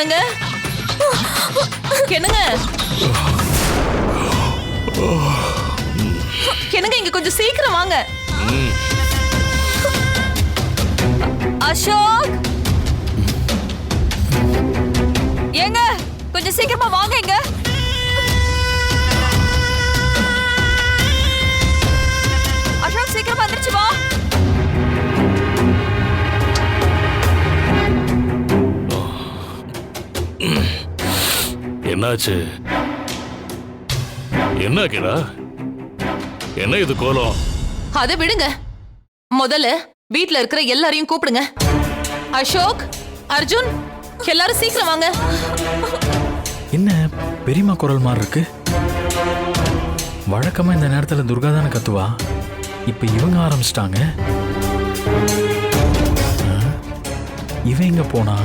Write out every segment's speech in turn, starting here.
என்னங்க? என்னங்க? என்னங்க இங்க கொஞ்சம் சீக்கிரம் வாங்க. அசோக்? ஏங்க கொஞ்சம் சீக்கிரமா வாங்க இங்க. என்னாச்சு? என்ன கிடா என்ன இது கோலம்? அதை விடுங்க. முதல்ல வீட்ல இருக்கிற எல்லாரையும் கூப்பிடுங்க. அசோக் அர்ஜுன் எல்லாரும் சீக்கிரம் வாங்க. என்ன பெரியம்மா குரல் மாதிரி இருக்கு? வழக்கமா இந்த நேரத்துல துர்கா தானே கத்துவா? இப்ப இவங்க ஆரம்பிச்சிட்டாங்க. இவன் எங்க போனா?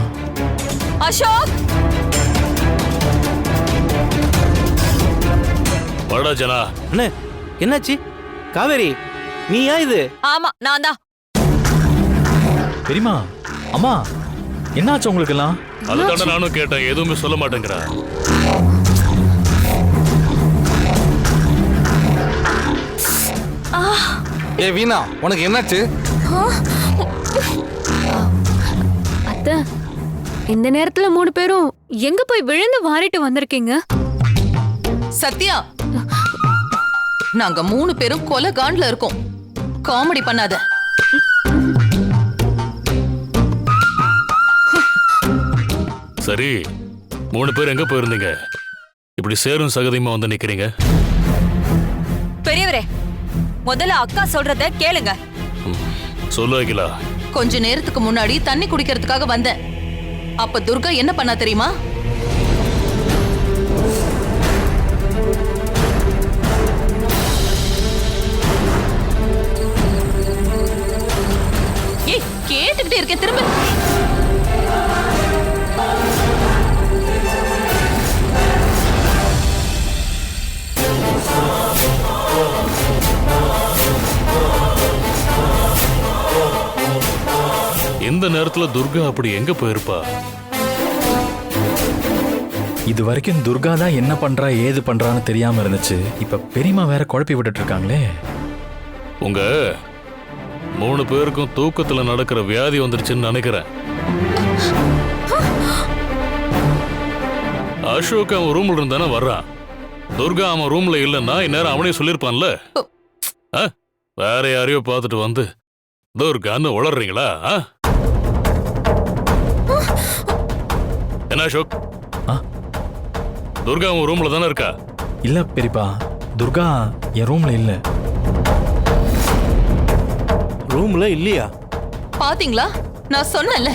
அசோக்! வாடா ஜனா அண்ணே என்னாச்சு? காவேரி நீயா இது? ஆமா நான் தான் பெரியம்மா அம்மா என்னாச்சு உங்களுக்கெல்லாம்? அதுதானே நானும் கேட்டேன் எதுவுமே சொல்ல மாட்டேங்கிறா. ஏ வீணா உனக்கு என்னாச்சு? அத்தை இந்த நேரத்துல மூணு பேரும் எங்க போய் விழுந்து வாரிட்டு வந்திருக்கீங்க? சத்யா நாங்க மூணு பேரும் கொலை காண்ட்ல இருக்கோம். காமெடி பண்ணாத. சரி மூணு பேர் எங்க போயிருந்தீங்க? இப்படி சேரும் சகதியுமா வந்து நிக்கிறீங்க? பெரியவரே முதல்ல அக்கா சொல்றத கேளுங்க. சொல்லு அகிலா. கொஞ்ச நேரத்துக்கு முன்னாடி தண்ணி குடிக்கிறதுக்காக வந்தேன். அப்ப துர்கா என்ன பண்ணா தெரியுமா? இந்த நேரத்துல துர்கா அப்படி எங்க போயிருப்பா? இது வரைக்கும் துர்கா தான் என்ன பண்றா ஏது பண்றான்னு தெரியாம இருந்துச்சு. இப்ப பெரியம்மா வேற குழப்பி விட்டுட்டு இருக்காங்களே. உங்க மூணு பேருக்கும் தூக்கத்துல நடக்கிற வியாதி வந்துருச்சுன்னு நினைக்கிறேன். அசோக் அவன் ரூம்ல இருந்தானே வர்றான். துர்கா அவன் ரூம்ல இல்லைன்னா இந்நேரம் அவனே சொல்லியிருப்பான்ல. ஆ? வேற யாரையோ பார்த்துட்டு வந்து துர்கான்னு உளறீங்களா? ஆ? என்ன அசோக்? ஆ? துர்கா அவன் ரூம்ல தானே இருக்கா? இல்ல பெரியப்பா துர்கா என் ரூம்ல இல்ல. ரூம்ல இல்லையா? பாத்தீங்களா? நான் சொன்னேன்ல.